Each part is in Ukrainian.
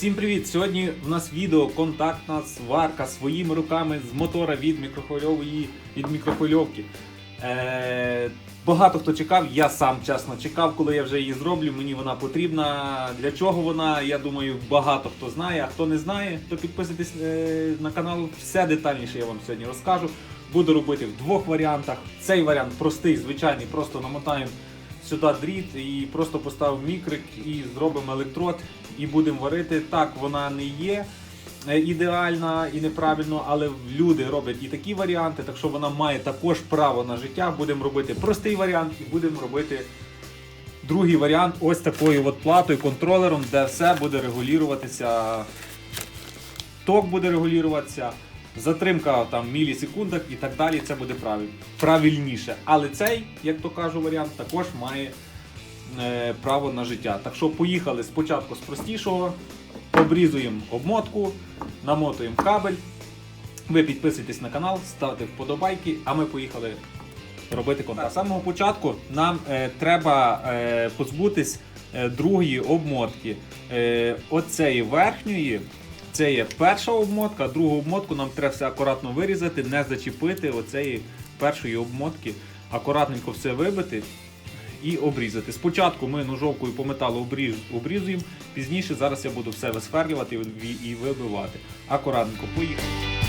Всім привіт! Сьогодні в нас відео контактна сварка своїми руками з мотора від мікрохвильової від мікрохвильовки. Е, багато хто чекав, я сам чесно чекав, коли я вже її зроблю. Мені вона потрібна. Для чого вона? Я думаю, багато хто знає. А хто не знає, то підписуйтесь е, на канал. Все детальніше я вам сьогодні розкажу. Буду робити в двох варіантах. Цей варіант простий, звичайний, просто намотаємо сюди дріт і просто поставимо мікрик і зробимо електрод і будемо варити. Так, вона не є е, ідеальна і неправильно, але люди роблять і такі варіанти, так що вона має також право на життя. Будемо робити простий варіант і будемо робити другий варіант ось такою от платою, контролером, де все буде регулюватися. Ток буде регулюватися, затримка там в мілісекундах і так далі. Це буде правильніше. Але цей, як то кажу, варіант також має е, право на життя. Так що поїхали спочатку з простішого, обрізуємо обмотку, намотуємо кабель. Ви підписуйтесь на канал, ставте вподобайки, а ми поїхали робити контакт. З самого початку нам е, треба е, позбутись е, другої обмотки. Е, оцеї верхньої. Це є перша обмотка, другу обмотку нам треба все акуратно вирізати, не зачепити оцеї першої обмотки, акуратненько все вибити і обрізати. Спочатку ми ножовкою по металу обріз, обрізуємо, пізніше зараз я буду все висверлювати і- вибивати. Акуратненько поїхали.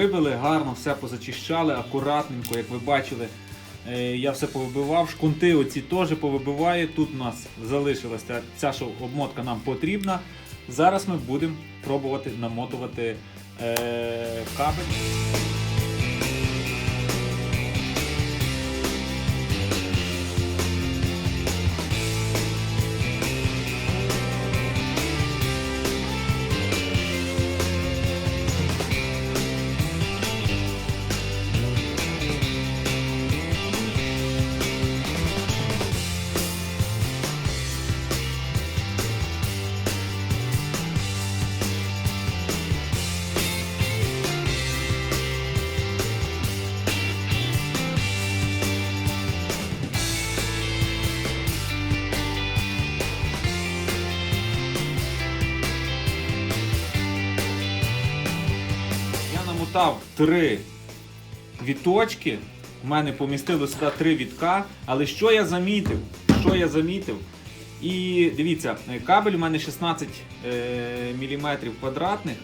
Вибили, гарно все позачищали, акуратненько, як ви бачили. е, Я все повибивав, шкунти оці теж повибиваю. Тут у нас залишилася ця що обмотка нам потрібна. Зараз ми будемо пробувати намотувати е, кабель. Я намотав три віточки. У мене помістило сюди три вітка. Але що я замітив? Що я замітив? І дивіться, кабель у мене 16 е, мм квадратних.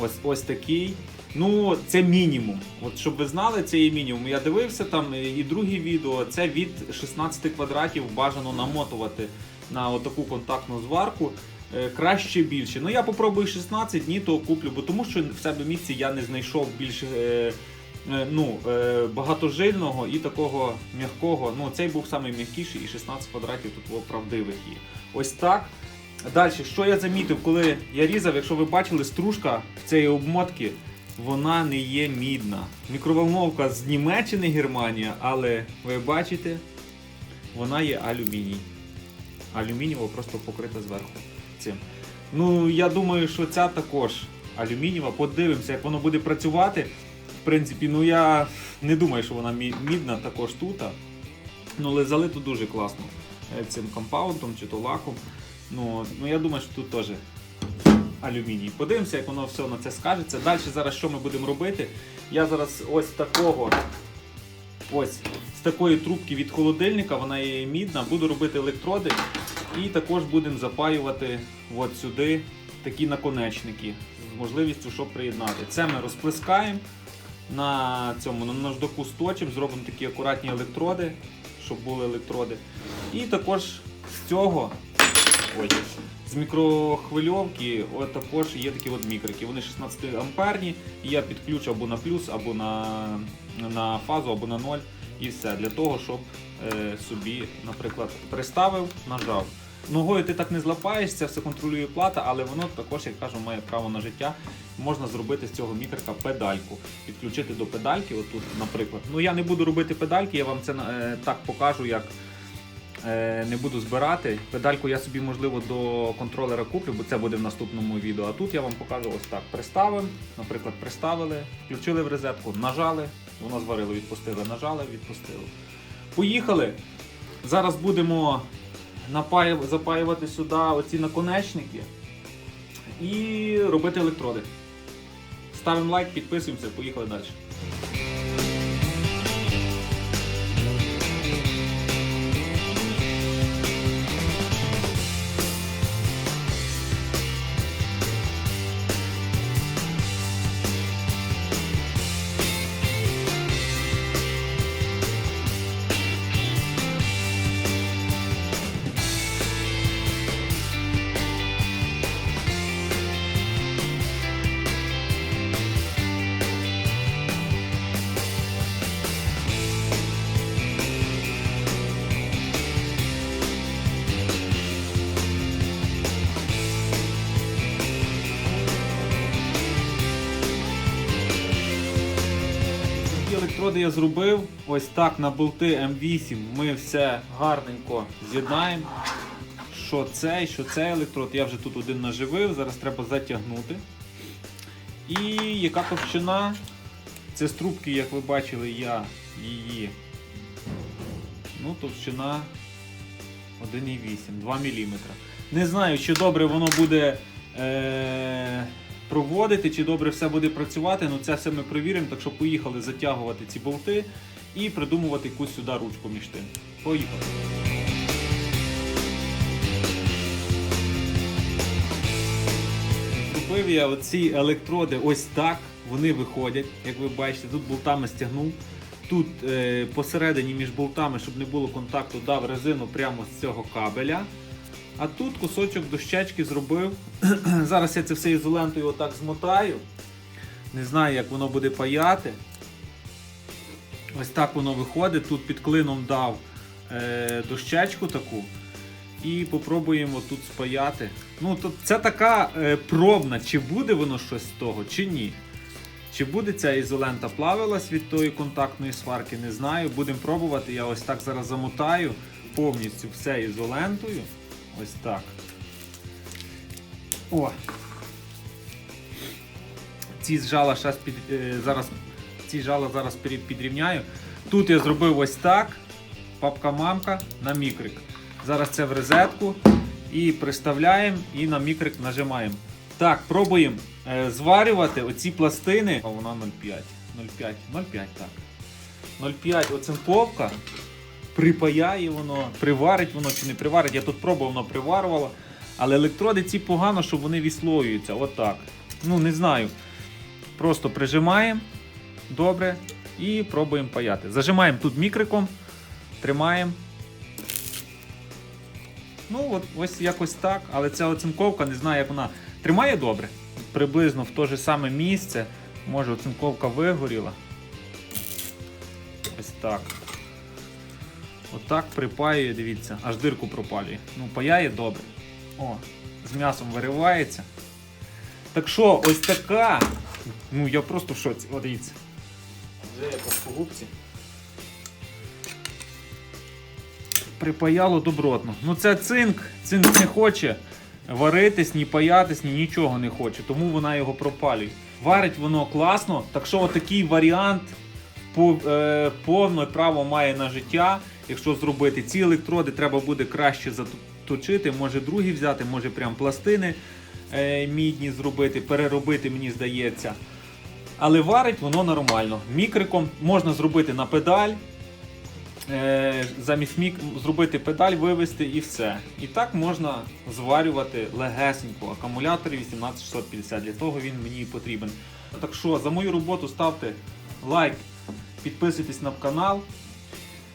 Ось ось такий. Ну, це мінімум. От щоб ви знали, це є мінімум. Я дивився там е, і друге відео. Це від 16 квадратів бажано намотувати на отаку контактну зварку. Е, Краще більше. Ну я попробую 16 днів, то куплю, бо тому що в себе місці я не знайшов більш е, е, ну, багатожильного і такого м'якого. Ну, цей був самий м'якіший і 16 квадратів тут о, правдивих є. Ось так. Далі, що я замітив, коли я різав, якщо ви бачили, стружка цієї обмотки, вона не є мідна. Мікроволновка з Німеччини, Германія, але ви бачите, вона є алюміній. Алюмінієво просто покрита зверху цим. Ну, я думаю, що ця також алюмінієва. Подивимося, як воно буде працювати. принципі, ну я не думаю, що вона мідна також тут. Ну, але залито дуже класно е, цим компаундом чи то лаком. Ну, ну я думаю, що тут теж алюміній. Подивимося, як воно все на це скажеться. Далі зараз що ми будемо робити? Я зараз ось такого. Ось з такої трубки від холодильника, вона є мідна, буду робити електроди і також будемо запаювати от сюди такі наконечники з можливістю, щоб приєднати. Це ми розплескаємо на цьому на наждаку сточимо, зробимо такі акуратні електроди, щоб були електроди. І також з цього ой, з мікрохвильовки от також є такі от мікрики. Вони 16 амперні, я підключу або на плюс, або на, на фазу, або на ноль. І все для того, щоб е, собі, наприклад, приставив, нажав. Ногою ти так не злапаєшся, все контролює плата, але воно також, як кажу, має право на життя. Можна зробити з цього мікрока педальку, підключити до педальки, отут, наприклад. Ну я не буду робити педальки, я вам це е, так покажу, як е, не буду збирати. Педальку я собі, можливо, до контролера куплю, бо це буде в наступному відео. А тут я вам покажу ось так. Приставив, наприклад, приставили, включили в розетку, нажали, воно зварило, відпустили, нажали, відпустили. Поїхали. Зараз будемо запаювати сюди оці наконечники і робити електроди. Ставимо лайк, підписуємося, поїхали далі. Електроди я зробив. Ось так на болти М8 ми все гарненько з'єднаємо. Що цей, що цей електрод, я вже тут один наживив, зараз треба затягнути. І яка товщина? Це з трубки, як ви бачили, я її. Ну, товщина 1,8, 2 мм. Не знаю, чи добре воно буде е- проводити, чи добре все буде працювати. Ну це все ми перевіримо. Так що поїхали затягувати ці болти і придумувати якусь сюди ручку між тим. Поїхали. Зробив я оці електроди ось так. Вони виходять, як ви бачите, тут болтами стягнув. Тут е, посередині між болтами, щоб не було контакту, дав резину прямо з цього кабеля. А тут кусочок дощечки зробив. Зараз я це все ізолентою отак змотаю. Не знаю, як воно буде паяти. Ось так воно виходить. Тут під клином дав е, дощечку таку. І попробуємо тут спаяти. Ну, то це така е, пробна, чи буде воно щось з того, чи ні. Чи буде ця ізолента плавилась від тої контактної сварки, не знаю. Будемо пробувати. Я ось так зараз замотаю повністю все ізолентою. Ось так. О. Ці жала щас під, е, зараз, ці жала зараз під- підрівняю. Тут я зробив ось так. Папка-мамка на мікрик. Зараз це в розетку і приставляємо і на мікрик нажимаємо. Так, пробуємо е, зварювати оці пластини. А вона 0,5. 0,5, 0,5, так. 0,5 оцинковка. Припаяє воно, приварить воно чи не приварить. Я тут пробував, воно приварювало. Але електроди ці погано, що вони відслоюються. Отак. Ну, не знаю. Просто прижимаємо добре і пробуємо паяти. Зажимаємо тут мікриком, тримаємо. Ну, от ось якось так, але ця оцинковка, не знаю, як вона тримає добре. Приблизно в те же саме місце. Може оцинковка вигоріла. Ось так. Отак припаює, дивіться, аж дирку пропалює. Ну, паяє добре. О, з м'ясом виривається. Так що, ось така. Ну, я просто в шоці. О, дивіться. Вже якось по губці. Припаяло добротно. Ну це цинк. Цинк не хоче варитись, ні паятись, ні нічого не хоче, тому вона його пропалює. Варить воно класно, так що такий варіант повне право має на життя. Якщо зробити ці електроди, треба буде краще заточити, може другі взяти, може прям пластини е, мідні зробити, переробити, мені здається. Але варить воно нормально. Мікриком можна зробити на педаль. Е, замість мік зробити педаль, вивести і все. І так можна зварювати легесенько. Акумулятор 18650, для того він мені потрібен. Так що за мою роботу ставте лайк, підписуйтесь на канал.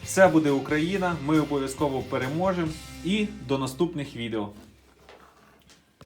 Все буде Україна, ми обов'язково переможемо. І до наступних відео.